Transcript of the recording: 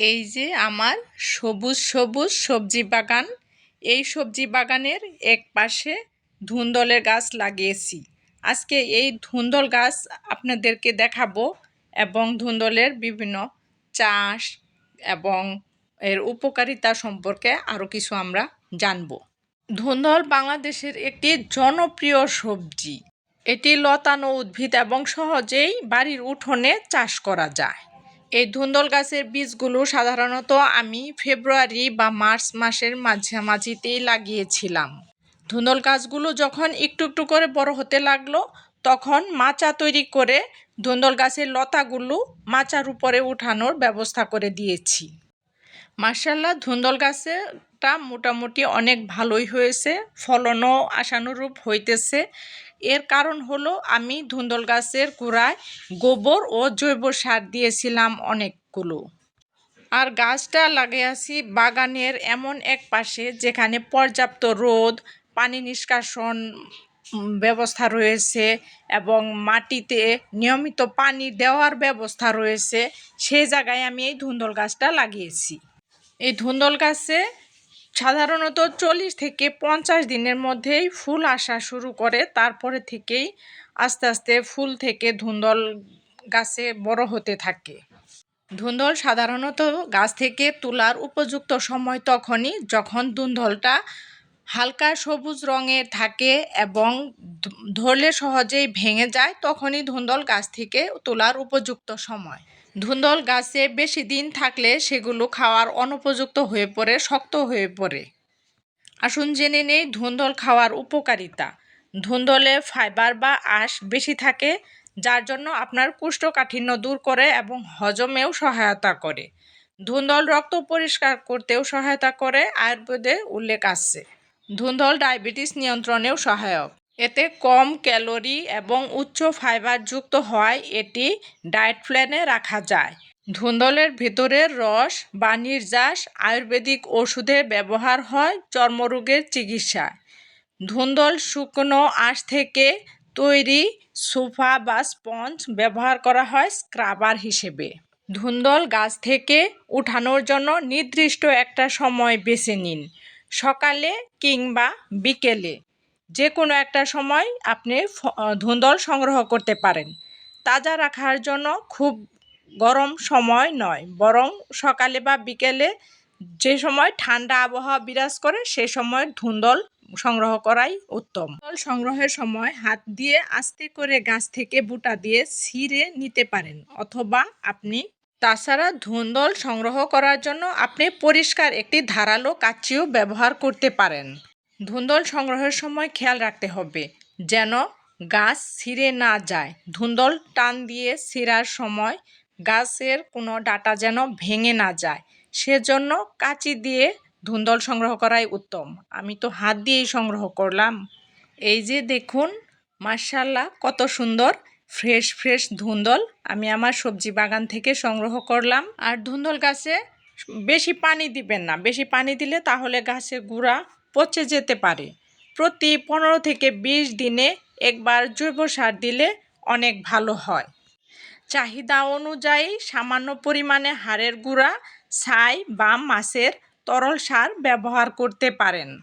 এই যে আমার সবুজ সবুজ সবজি বাগান। এই সবজি বাগানের এক পাশে ধুন্দলের গাছ লাগিয়েছি। আজকে এই ধুন্দল গাছ আপনাদেরকে দেখাবো এবং ধুন্দলের বিভিন্ন চাষ এবং এর উপকারিতা সম্পর্কে আরও কিছু আমরা জানব। ধুন্দল বাংলাদেশের একটি জনপ্রিয় সবজি। এটি লতানো উদ্ভিদ এবং সহজেই বাড়ির উঠোনে চাষ করা যায়। এই ধুন্দল গাছের বীজগুলো সাধারণত আমি ফেব্রুয়ারি বা মার্চ মাসের মাঝামাঝিতেই লাগিয়েছিলাম। ধুন্দল গাছগুলো যখন একটু একটু করে বড় হতে লাগল, তখন মাচা তৈরি করে ধুন্দল গাছের লতাগুলো মাচার উপরে উঠানোর ব্যবস্থা করে দিয়েছি। মার্শাল্লাহ ধুন্দল গাছেটা মোটামুটি অনেক ভালোই হয়েছে, ফলনও আশানুরূপ হইতেছে। এর কারণ হলো আমি ধুন্দল গাছের গোড়ায় গোবর ও জৈব সার দিয়েছিলাম অনেকগুলো। আর গাছটা লাগিয়েছি বাগানের এমন এক পাশে যেখানে পর্যাপ্ত রোদ, পানি নিষ্কাশন ব্যবস্থা রয়েছে এবং মাটিতে নিয়মিত পানি দেওয়ার ব্যবস্থা রয়েছে সেই জায়গায় আমি এই ধুন্দল গাছটা লাগিয়েছি। এই ধুন্দল গাছে সাধারণত চল্লিশ থেকে পঞ্চাশ দিনের মধ্যেই ফুল আসা শুরু করে, তারপরে থেকেই আস্তে আস্তে ফুল থেকে ধুন্দল গাছে বড় হতে থাকে। ধুন্দল সাধারণত গাছ থেকে তোলার উপযুক্ত সময় তখনই যখন ধুন্দলটা হালকা সবুজ রঙের থাকে এবং ধরলে সহজেই ভেঙে যায়, তখনই ধুন্দল গাছ থেকে তোলার উপযুক্ত সময়। ধুন্দল গাছে বেশি দিন থাকলে সেগুলো খাওয়ার অনুপযুক্ত হয়ে পড়ে, শক্ত হয়ে পড়ে। আসুন জেনে নেই ধুন্দল খাওয়ার উপকারিতা। ধুন্দলে ফাইবার বা আঁশ বেশি থাকে, যার জন্য আপনার কুষ্ঠকাঠিন্য দূর করে এবং হজমেও সহায়তা করে। ধুন্দল রক্ত পরিষ্কার করতেও সহায়তা করে, আয়ুর্বেদে উল্লেখ আছে। ধুন্দল ডায়াবেটিস নিয়ন্ত্রণেও সহায়ক। এতে কম ক্যালোরি এবং উচ্চ ফাইবার যুক্ত হওয়ায় এটি ডায়েট প্ল্যানে রাখা যায়। ধুন্দলের ভেতরের রস বা নির্যাস আয়ুর্বেদিক ওষুধে ব্যবহার হয় চর্মরোগের চিকিৎসায়। ধুন্দল শুকনো আঁশ থেকে তৈরি সোফা বা স্পঞ্জ ব্যবহার করা হয় স্ক্রাবার হিসেবে। ধুন্দল গাছ থেকে উঠানোর জন্য নির্দিষ্ট একটা সময় বেছে নিন, সকালে কিংবা বিকেলে। যে কোনো একটা সময় আপনি ধুন্দল সংগ্রহ করতে পারেন। তাজা রাখার জন্য খুব গরম সময় নয়, বরং সকালে বা বিকেলে যে সময় ঠান্ডা আবহাওয়া বিরাজ করে, সে সময় ধুন্দল সংগ্রহ করাই উত্তম। ধুন্দল সংগ্রহের সময় হাত দিয়ে আস্তে করে গাছ থেকে বুটা দিয়ে ছিঁড়ে নিতে পারেন, অথবা আপনি তাছাড়া ধুন্দল সংগ্রহ করার জন্য আপনি পরিষ্কার একটি ধারালো কাচিও ব্যবহার করতে পারেন। ধুন্দল সংগ্রহের সময় খেয়াল রাখতে হবে, যেন গাছ ছিঁড়ে না যায়। ধুন্দল টান দিয়ে ছিঁড়ার সময় গাছের কোনো ডাটা যেন ভেঙে না যায়। সেজন্য কাঁচি দিয়ে ধুন্দল সংগ্রহ করাই উত্তম। আমি তো হাত দিয়েই সংগ্রহ করলাম। এই যে দেখুন মার্শাল্লাহ কত সুন্দর, ফ্রেশ ফ্রেশ ধুন্দল আমি আমার সবজি বাগান থেকে সংগ্রহ করলাম। আর ধুন্দল গাছে বেশি পানি দিবেন না। বেশি পানি দিলে তাহলে গাছের গুঁড়া পচে যেতে পারে। প্রতি পনেরো থেকে বিশ দিনে একবার জৈব সার দিলে অনেক ভালো হয়। চাহিদা অনুযায়ী সামান্য পরিমাণে হাড়ের গুঁড়া, ছাই বা মাছের তরল সার ব্যবহার করতে পারেন।